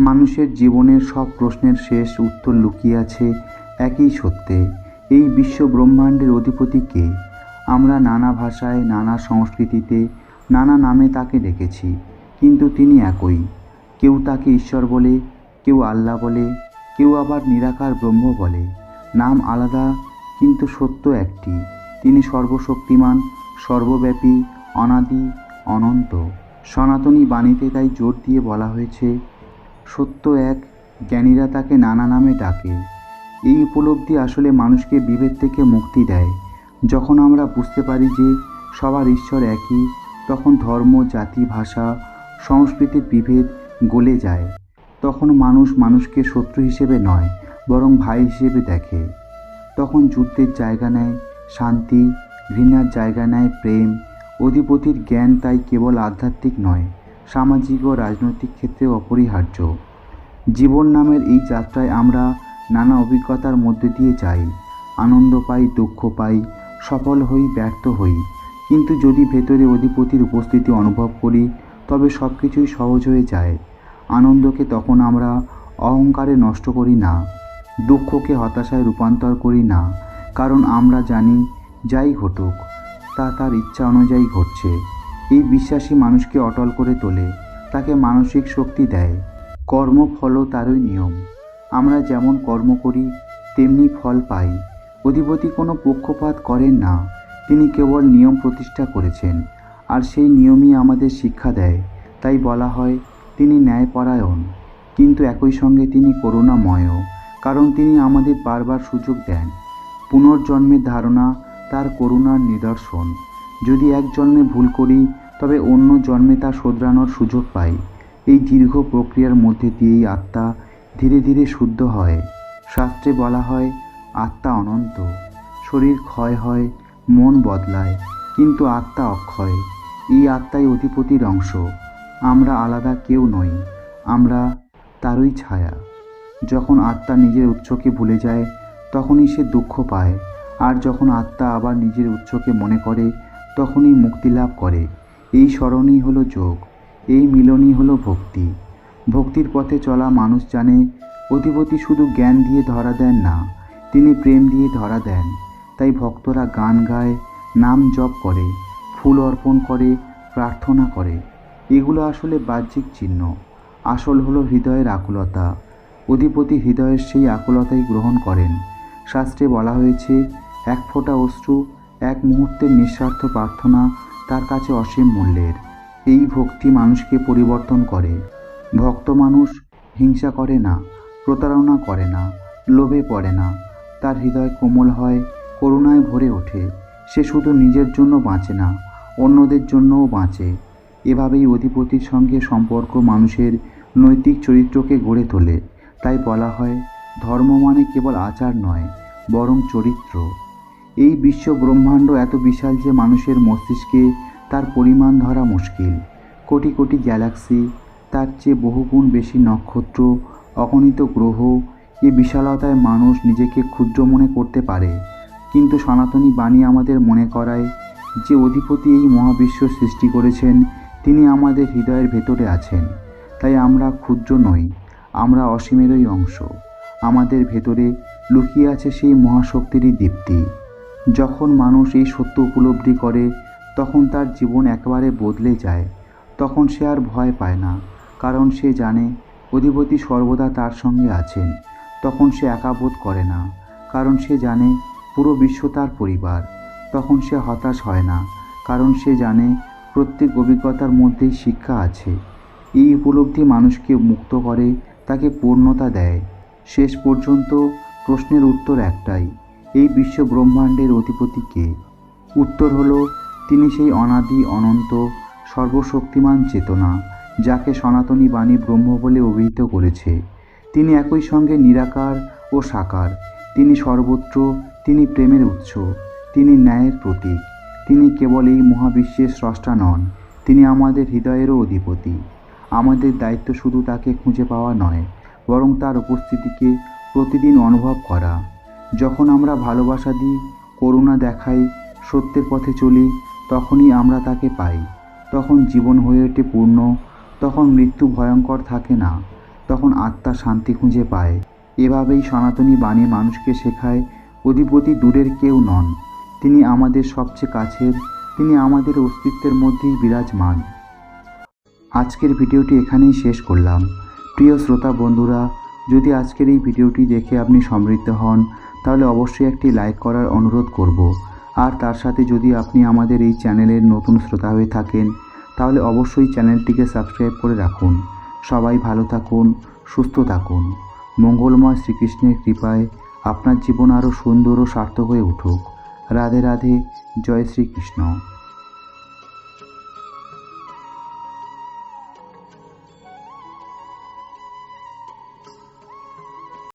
মানুষের জীবনের সব প্রশ্নের শেষ উত্তর লুকিয়ে আছে একই সত্যে। এই বিশ্ব ব্রহ্মাণ্ডের অধিপতি কে? আমরা নানা ভাষায়, নানা সংস্কৃতিতে, নানা নামে তাকে ডেকেছি, কিন্তু তিনি একই। কেউ তাকে ঈশ্বর বলে, কেউ আল্লাহ বলে, কেউ আবার নিরাকার ব্রহ্ম বলে। নাম আলাদা, কিন্তু সত্য একটি। তিনি সর্বশক্তিমান, সর্বব্যাপী, অনাদি, অনন্ত। সনাতনী বাণীতে তাই জোর দিয়ে বলা হয়েছে সত্য এক, জ্ঞানীরা তাকে নানা নামে ডাকে। এই উপলব্ধি আসলে মানুষকে বিভেদ থেকে মুক্তি দেয়। যখন আমরা বুঝতে পারি যে সবার ঈশ্বর একই, তখন ধর্ম, জাতি, ভাষা, সংস্কৃতির বিভেদ গলে যায়। তখন মানুষ মানুষকে শত্রু হিসেবে নয়, বরং ভাই হিসেবে দেখে। তখন যুদ্ধের জায়গা নেয়, শান্তি, ঘৃণার জায়গা নেয়, প্রেম, অধিপতির জ্ঞান তাই কেবল আধ্যাত্মিক নয়, সামাজিক ও রাজনৈতিক ক্ষেত্রে অপরিহার্য। জীবন নামের এই যাত্রায় আমরা নানা অভিজ্ঞতার মধ্যে দিয়ে যাই। আনন্দ পাই, দুঃখ পাই, সফল হই, ব্যর্থ হই। কিন্তু যদি ভেতরে অধিপতির উপস্থিতি অনুভব করি, তবে সব কিছুই সহজ হয়ে যায়। আনন্দকে তখন আমরা অহংকারে নষ্ট করি না, দুঃখকে হতাশায় রূপান্তর করি না, কারণ আমরা জানি যাই ঘটুক, তা তার ইচ্ছা অনুযায়ী ঘটছে। এই বিশ্বাসী মানুষকে অটল করে তোলে, তাকে মানসিক শক্তি দেয়। কর্ম ফলও তারই নিয়ম। আমরা যেমন কর্ম করি, তেমনি ফল পাই। অধিপতি কোনো পক্ষপাত করেন না। তিনি কেবল নিয়ম প্রতিষ্ঠা করেছেন। আর সেই নিয়মই আমাদের শিক্ষা দেয়। তাই বলা হয়, তিনি ন্যায়পরায়ণ। কিন্তু একই সঙ্গে তিনি করুণাময়ও, কারণ তিনি আমাদের বারবার সুযোগ দেন। পুনর্জন্মের ধারণা, তার করুণার নিদর্শন। যদি এক জন্মে ভুল করি, তবে অন্য জন্মে তা শোধরানোর সুযোগ পাই। এই দীর্ঘ প্রক্রিয়ার মধ্যে দিয়েই আত্মা ধীরে ধীরে শুদ্ধ হয়। শাস্ত্রে বলা হয়, আত্মা অনন্ত। শরীর ক্ষয় হয়, মন বদলায়, কিন্তু আত্মা অক্ষয়। এই আত্মাই অধিপতির অংশ। আমরা আলাদা কেউ নই, আমরা তারই ছায়া। যখন আত্মা নিজের উৎসকে ভুলে যায়, তখনই সে দুঃখ পায়। আর যখন আত্মা আবার নিজের উৎসকে মনে করে, তখনই মুক্তি লাভ করে। এই স্মরণই হলো যোগ। এই মিলনই হলো ভক্তি। ভক্তির পথে চলা মানুষ জানে, অধিপতি শুধু জ্ঞান দিয়ে ধরা দেন না, তিনি প্রেম দিয়ে ধরা দেন। তাই ভক্তরা গান গায়, নাম জপ করে, ফুল অর্পণ করে, প্রার্থনা করে। এগুলো আসলে বাহ্যিক চিহ্ন। আসল হলো হৃদয়ের আকুলতা। অধিপতি হৃদয়ের সেই আকুলতাই গ্রহণ করেন। শাস্ত্রে বলা হয়েছে, এক ফোঁটা অশ্রু, এক মুহূর্তের নিঃস্বার্থ প্রার্থনা তার কাছে অসীম মূল্যের। এই ভক্তি মানুষকে পরিবর্তন করে। ভক্ত মানুষ হিংসা করে না, প্রতারণা করে না, লোভে পড়ে না। তার হৃদয় কোমল হয়, করুণায় ভরে ওঠে। সে শুধু নিজের জন্য বাঁচে না, অন্যদের জন্যও বাঁচে। এভাবেই অধিপতির সঙ্গে সম্পর্ক মানুষের নৈতিক চরিত্রকে গড়ে তোলে। তাই বলা হয়, ধর্ম মানে কেবল আচার নয়, বরং চরিত্র। এই বিশ্ব ব্রহ্মাণ্ড এত বিশাল যে মানুষের মস্তিষ্কে তার পরিমাণ ধরা মুশকিল। কোটি কোটি গ্যালাক্সি, তার চেয়ে বহুগুণ বেশি নক্ষত্র, অগণিত গ্রহ এই বিশালতায় মানুষ নিজেকে ক্ষুদ্র মনে করতে পারে। কিন্তু সনাতনী বাণী আমাদের মনে করায়, যে অধিপতি এই মহাবিশ্ব সৃষ্টি করেছেন, তিনি আমাদের হৃদয়ের ভেতরে আছেন। তাই আমরা ক্ষুদ্র নই, আমরা অসীমেরই অংশ। আমাদের ভেতরে লুকিয়ে আছে সেই মহাশক্তিরই দীপ্তি। যখন মানুষ এই সত্য উপলব্ধি করে তখন তার জীবন একেবারে বদলে যায়। তখন সে আর ভয় পায় না, কারণ সে জানে অধিপতি সর্বদা তার সঙ্গে আছেন। তখন সে একা বোধ করে না, কারণ সে জানে পুরো বিশ্ব তার পরিবার। তখন সে হতাশ হয় না, কারণ সে জানে প্রত্যেক অভিজ্ঞতার মধ্যেই শিক্ষা আছে। এই উপলব্ধি মানুষকে মুক্ত করে, তাকে পূর্ণতা দেয়। শেষ পর্যন্ত প্রশ্নের উত্তর একটাই, এই বিশ্ব ব্রহ্মাণ্ডের অধিপতি কে? উত্তর হলো তিনি সেই অনাদি, অনন্ত, সর্বশক্তিমান চেতনা, যাকে সনাতনী বাণী ব্রহ্ম বলে অভিহিত করেছে। তিনি একই সঙ্গে নিরাকার ও সাকার। তিনি সর্বত্র, তিনি প্রেমের উৎস, তিনি ন্যায়ের প্রতীক। তিনি কেবল এই মহাবিশ্বের স্রষ্টা নন, তিনি আমাদের হৃদয়েরও অধিপতি। আমাদের দায়িত্ব শুধু তাকে খুঁজে পাওয়া নয়, বরং তার উপস্থিতিকে প্রতিদিন অনুভব করা। যখন আমরা ভালোবাসা দিই, করুণা দেখাই, সত্যের পথে চলি তখনই আমরা তাকে পাই। তখন জীবন হয়ে ওঠে পূর্ণ, তখন মৃত্যু ভয়ঙ্কর থাকে না, তখন আত্মা শান্তি খুঁজে পায়। এভাবেই সনাতনী বাণী মানুষকে শেখায়, অধিপতি দূরের কেউ নন। তিনি আমাদের সবচেয়ে কাছের, তিনি আমাদের অস্তিত্বের মধ্যেই বিরাজমান। আজকের ভিডিওটি এখানেই শেষ করলাম। প্রিয় শ্রোতা বন্ধুরা, যদি আজকের এই ভিডিওটি দেখে আপনি সমৃদ্ধ হন, তাহলে অবশ্যই একটি লাইক করার অনুরোধ করব। আর তার সাথে যদি আপনি আমাদের এই চ্যানেলের নতুন শ্রোতা হয়ে থাকেন, তাহলে অবশ্যই চ্যানেলটিকে সাবস্ক্রাইব করে রাখুন। সবাই ভালো থাকুন, সুস্থ থাকুন। মঙ্গলময় শ্রীকৃষ্ণের কৃপায় আপনার জীবন আরও সুন্দর ও সার্থক হয়ে উঠুক। রাধে রাধে, জয় শ্রীকৃষ্ণ।